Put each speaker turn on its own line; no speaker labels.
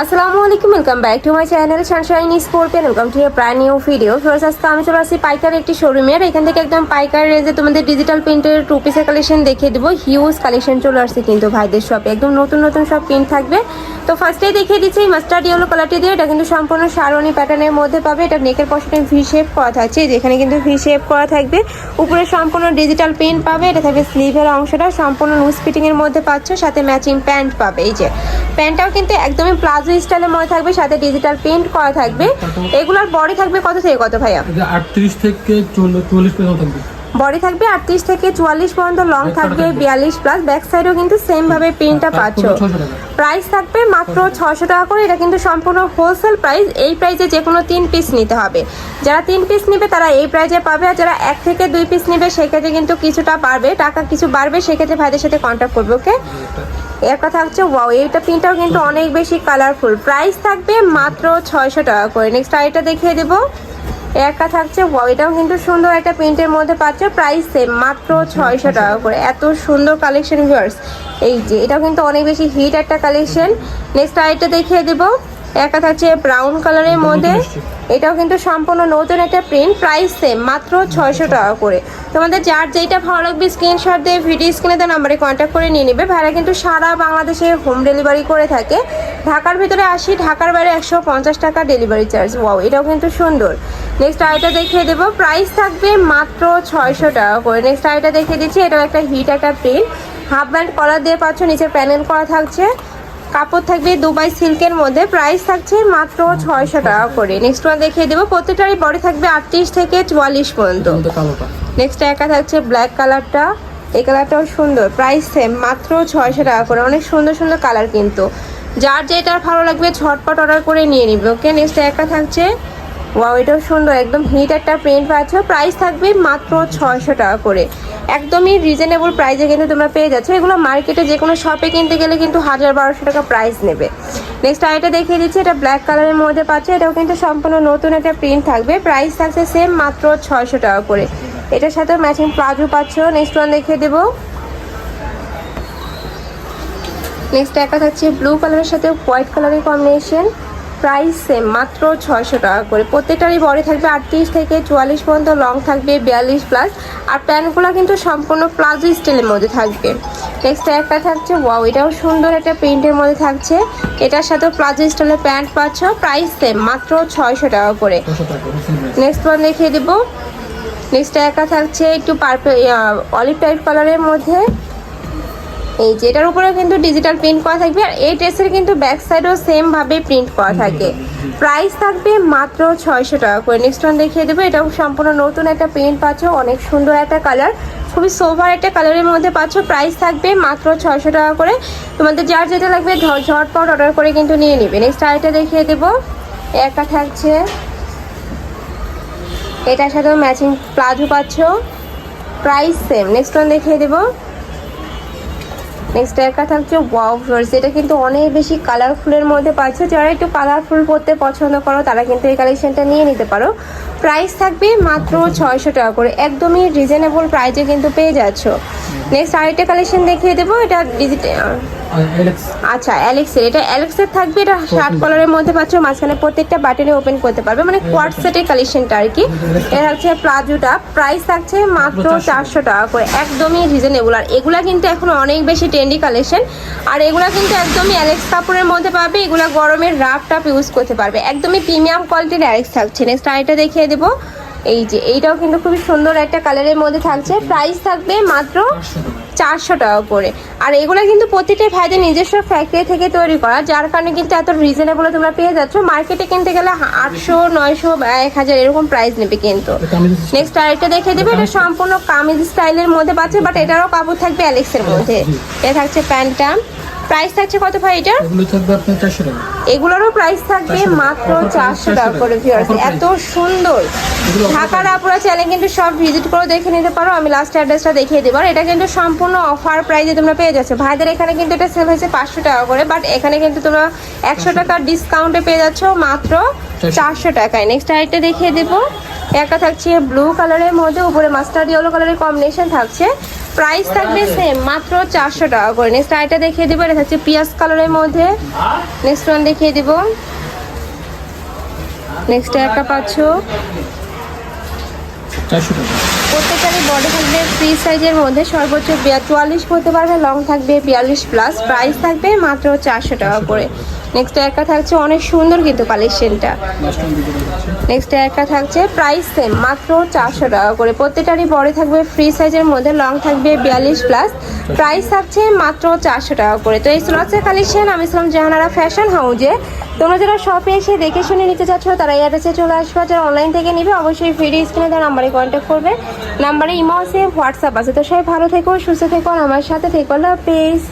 আসসালামু আলাইকুম welcome back to my channel Sunshine Scorpion welcome to প্রায় নিউ ভিডিও ফার্স্ট আজকে আমি চলে আসছি পাইকার একটি শোরুমে আর এখান থেকে একদম পাইকার রেঞ্জে তোমাদের ডিজিটাল প্রিন্টের টু পিসের কালেকশন দেখিয়ে দেবো। হিউজ কালেকশন চলে আসছে কিন্তু ভাইদের শপে একদম নতুন নতুন সব প্রিন্ট থাকবে। তো ফার্স্টেই দেখিয়ে দিচ্ছি এই মাস্টার্ড ইয়েলো কালারটি দিয়ে। এটা কিন্তু সম্পূর্ণ শারনি প্যাটার্নের মধ্যে পাবে। এটা নেকের পশনে ভি শেপ করা থাকছে। যেখানে কিন্তু ভি শেপ করা থাকবে। উপরে সম্পূর্ণ ডিজিটাল প্রিন্ট পাবে। এটা থাকবে স্লিভের অংশটা। সম্পূর্ণ লুজ ফিটিংয়ের মধ্যে পাচ্ছ। সাথে ম্যাচিং প্যান্ট পাবে। এই যে প্যান্টটাও কিন্তু একদমই প্লাজো স্টাইলের ময় থাকবে, সাথে ডিজিটাল প্রিন্ট করা থাকবে। এগুলোর বডি থাকবে কত থেকে কত ভাইয়া?
আটত্রিশ থেকে চল্লিশ পর্যন্ত থাকবে।
বডি থাকবে আটত্রিশ থেকে চুয়াল্লিশ পর্যন্ত লং থাকবে। বিয়াল্লিশ প্লাস ব্যাক সাইডেও কিন্তু সেম ভাবে প্রিন্টটা পাচ্ছ। প্রাইস থাকবে মাত্র ছশো টাকা করে। এটা কিন্তু সম্পূর্ণ হোলসেল প্রাইস এই প্রাইসে যে কোনো তিন পিস নিতে হবে। যারা তিন পিস নেবে তারা এই প্রাইসে পাবে। আর যারা এক থেকে দুই পিস নেবে সেক্ষেত্রে কিন্তু কিছুটা বাড়বে। টাকা কিছু বাড়বে সেক্ষেত্রে ভাইদের সাথে কন্ট্যাক্ট করবে ওকে এর কথা হচ্ছে ওয়াও এইটা প্রিন্টটাও কিন্তু অনেক বেশি কালারফুল প্রাইস থাকবে মাত্র ছয়শো টাকা করে। নেক্সট আরেকটা দেখিয়ে দেবো। একা থাকছে এটাও কিন্তু সুন্দর একটা প্রিন্টের মধ্যে পাচ্ছে প্রাইস সেম মাত্র ছয়শো টাকা করে। এত সুন্দর কালেকশন ভিউয়ার্স এই যে, এটাও কিন্তু অনেক বেশি হিট একটা কালেকশন নেক্সট আরেকটা দেখিয়ে দেবো। একা থাকছে ব্রাউন কালারের মধ্যে। এটাও কিন্তু সম্পূর্ণ নতুন একটা প্রিন্ট প্রাইস সেম মাত্র ছয়শো টাকা করে। তোমাদের যার যেটা ভালো লাগবে স্ক্রিনশট দিয়ে ভিডিও স্ক্রিনে দেওয়া নাম্বারে কন্ট্যাক্ট করে নিয়ে নেবে। ভাড়া কিন্তু সারা বাংলাদেশে হোম ডেলিভারি করে থাকে। ঢাকার ভিতরে আসি, ঢাকার বাইরে একশো পঞ্চাশ টাকা ডেলিভারি চার্জ ওয়াও এটাও কিন্তু সুন্দর। নেক্সট আইটা দেখিয়ে দেবো। প্রাইস থাকবে মাত্র ছয়শো টাকা করে। নেক্সট আইটা দেখিয়ে দিচ্ছি। এটাও একটা হিট একটা প্রিন্ট হাফ ব্যান্ড কলার দিয়ে পাচ্ছ, নিচে প্যানেল করা থাকছে। কাপড় থাকবে দুবাই সিল্কের মধ্যে। প্রাইস থাকছে মাত্র ছয়শো টাকা করে। নেক্সট ওয়ান দেখিয়ে দেবো। প্রত্যেকটারই বডি থাকবে আটত্রিশ থেকে চুয়াল্লিশ পর্যন্ত। নেক্সট একা থাকছে ব্ল্যাক কালারটা এই কালারটাও সুন্দর। প্রাইস সেম মাত্র ছয়শো টাকা করে। অনেক সুন্দর সুন্দর কালার কিন্তু। যার যেটা ভালো লাগবে ছটপট অর্ডার করে নিয়ে নিবে। ওকে নেক্সট একা থাকছে ওয়াও এটাও সুন্দর, একদম হিট একটা প্রিন্ট পাচ্ছ। প্রাইস থাকবে মাত্র ছয়শো টাকা করে। একদমই রিজনেবল প্রাইসে কিন্তু তোমরা পেয়ে যাচ্ছ। এগুলো মার্কেটে যে কোনো শপে কিনতে গেলে কিন্তু হাজার বারোশো টাকা প্রাইস নেবে। নেক্সট আইটা দেখিয়ে দিচ্ছি, এটা ব্ল্যাক কালারের মধ্যে পাচ্ছে। এটাও কিন্তু সম্পূর্ণ নতুন একটা প্রিন্ট থাকবে। প্রাইস থাকছে সেম মাত্র ছয়শো টাকা করে। এটার সাথে ম্যাচিং প্লাজো পাচ্ছ। নেক্সট ওয়ান দেখিয়ে দেবো। নেক্সট একটা থাকছে ব্লু কালারের সাথে হোয়াইট কালারের কম্বিনেশন প্রাইস সেম মাত্র ছয়শো টাকা করে। প্রত্যেকটারই বডি থাকবে আটত্রিশ থেকে চুয়াল্লিশ পর্যন্ত লং থাকবে বিয়াল্লিশ প্লাস আর প্যান্টগুলো কিন্তু সম্পূর্ণ প্লাজো স্টাইলের মধ্যে থাকবে। নেক্সট একটা থাকছে ওয়াও এটাও সুন্দর একটা প্রিন্টের মধ্যে থাকছে। এটার সাথে প্লাজো স্টাইলের প্যান্ট পাচ্ছ প্রাইস সেম মাত্র ছয়শো টাকা করে। নেক্সট ওয়ান দেখিয়ে দেবো। নেক্সট একা থাকছে একটু পার্পল অলিভ টাইপ কালারের মধ্যে। এই যে, এটার উপরে কিন্তু ডিজিটাল প্রিন্ট করা থাকবে আর এই ড্রেসের কিন্তু ব্যাক সাইডও সেম ভাবে প্রিন্ট করা থাকে। প্রাইস থাকবে মাত্র ছয়শো টাকা করে। নেক্সট ওয়ান দেখিয়ে দেবো। এটাও সম্পূর্ণ নতুন একটা প্রিন্ট পাচ্ছ, অনেক সুন্দর একটা কালার খুবই সোভার একটা কালারের মধ্যে পাচ্ছ। প্রাইস থাকবে মাত্র ছয়শো টাকা করে। তোমাদের যার যেটা লাগবে ঝটপট অর্ডার করে কিন্তু নিয়ে নেবে। নেক্সট আরেকটা দেখিয়ে দেবো। একটা থাকছে। এটার সাথেও ম্যাচিং প্লাজো পাচ্ছ। প্রাইস সেম নেক্সট ওয়ান দেখিয়ে দেবো। নেক্সট একটা থাকছে ওয়াও ফ্লোর্স এটা কিন্তু অনেক বেশি কালারফুলের মধ্যে পাচ্ছ। যারা একটু কালারফুল পরতে পছন্দ করো তারা কিন্তু এই কালেকশনটা নিয়ে নিতে পারো। প্রাইস থাকবে মাত্র ছয়শো টাকা করে। একদমই রিজনেবল প্রাইসে কিন্তু পেয়ে যাচ্ছ। নেক্সট আরেকটা কালেকশন দেখিয়ে দেবো এটা ডিজিটাল আচ্ছা অ্যালেক্সের এটা অ্যালেক্সের থাকবে এটা শার্ট কালারের মধ্যে পাচ্ছ মাঝখানে প্রত্যেকটা বাটনে ওপেন করতে পারবে। মানে কোয়ার্ট সেটের কালেকশনটা আর কি। এটা হচ্ছে প্লাজোটা প্রাইস থাকছে মাত্র চারশো। টাকা করে। একদমই রিজনেবল আর এগুলা কিন্তু এখন অনেক বেশি ট্রেন্ডি কালেকশন আর এগুলো কিন্তু একদমই অ্যালেক্স কাপড়ের মধ্যে পাবে। এগুলো গরমের রাফ টাপ ইউজ করতে পারবে। একদমই প্রিমিয়াম কোয়ালিটির অ্যালেক্স থাকছে। নেক্সট আরেকটা দেখিয়ে দেবো। এই যে এইটাও কিন্তু খুবই সুন্দর একটা কালারের মধ্যে থাকছে। প্রাইস থাকবে মাত্র চারশো টাকা করে। আর এগুলো কিন্তু প্রতিটাই ভাইদের নিজস্ব ফ্যাক্টরি থেকে তৈরি করা যার কারণে কিন্তু এত রিজনেবল তোমরা পেয়ে যাচ্ছ। মার্কেটে কিনতে গেলে আটশো নয়শো বা এক হাজার এরকম প্রাইস নেবে কিন্তু। নেক্সট আরেকটা দেখে দেবে এটা সম্পূর্ণ কামিজ স্টাইলের মধ্যে পাচ্ছে বাট এটারও কাপড় থাকবে অ্যালেক্সের মধ্যে। এটা থাকছে প্যান্টটা প্রাইস থাকছে কত ভাই এটা
এগুলো থাকবে আপনার চারশো টাকা।
এগুলোরও প্রাইস থাকবে মাত্র চারশো টাকা করে ভিউয়ার্স এত সুন্দর। ঢাকার আপুরা চ্যানেল কিন্তু সব ভিজিট করে দেখে নিতে পারো। আমি লাস্ট অ্যাড্রেসটা দেখিয়ে দেবো। আর এটা কিন্তু সম্পূর্ণ অফার প্রাইসে তোমরা পেয়ে যাচ্ছ। ভাইদের এখানে কিন্তু এটা সেল হয়েছে পাঁচশো টাকা করে বাট এখানে কিন্তু তোমরা একশো টাকার ডিসকাউন্টে পেয়ে যাচ্ছ মাত্র চারশো। টাকায়। নেক্সট আরেকটা দেখিয়ে দেবো। একটা থাকছে ব্লু কালারের মধ্যে। উপরে মাস্টার্ড ইয়েলো কালারের কম্বিনেশন থাকছে। প্রাইস থাকবে সেম মাত্র চারশো টাকা করে। নেক্সট আইটা দেখিয়ে দিব এটা থাকছে পিয়াজ কালারের মধ্যে। নেক্সট ওয়ান দেখিয়ে দিব। নেক্সট একটা পাচ্ছ। প্রত্যেকটারই বডি থাকবে ফ্রি সাইজের মধ্যে সর্বোচ্চ চুয়াল্লিশ করতে পারবে লং থাকবে বিয়াল্লিশ প্লাস প্রাইস থাকবে মাত্র চারশো টাকা করে। নেক্সট একটা থাকছে অনেক সুন্দর কিন্তু কালেকশনটা নেক্সট একটা থাকছে প্রাইস সেম মাত্র চারশো টাকা করে। প্রত্যেকটারই বড় থাকবে ফ্রি সাইজের মধ্যে লং থাকবে বিয়াল্লিশ প্লাস প্রাইস থাকছে মাত্র চারশো টাকা করে। তো এই স্লটসের কালেকশন আমি ইসলাম জাহানারা ফ্যাশন হাউজে তোমরা যারা শপে এসে দেখে শুনে নিতে চাচ্ছ, তারা এই অ্যাড্রেসে চলে আসবে যারা অনলাইন থেকে নিবে, অবশ্যই ভিডিও স্ক্রিনে দেওয়া নাম্বারে কন্ট্যাক্ট করবে। নাম্বারে ইমো আছে হোয়াটসঅ্যাপ আছে। তো সবাই ভালো থেকো, সুস্থ থেকো আমার সাথে থেকো। আল্লাহ হাফেজ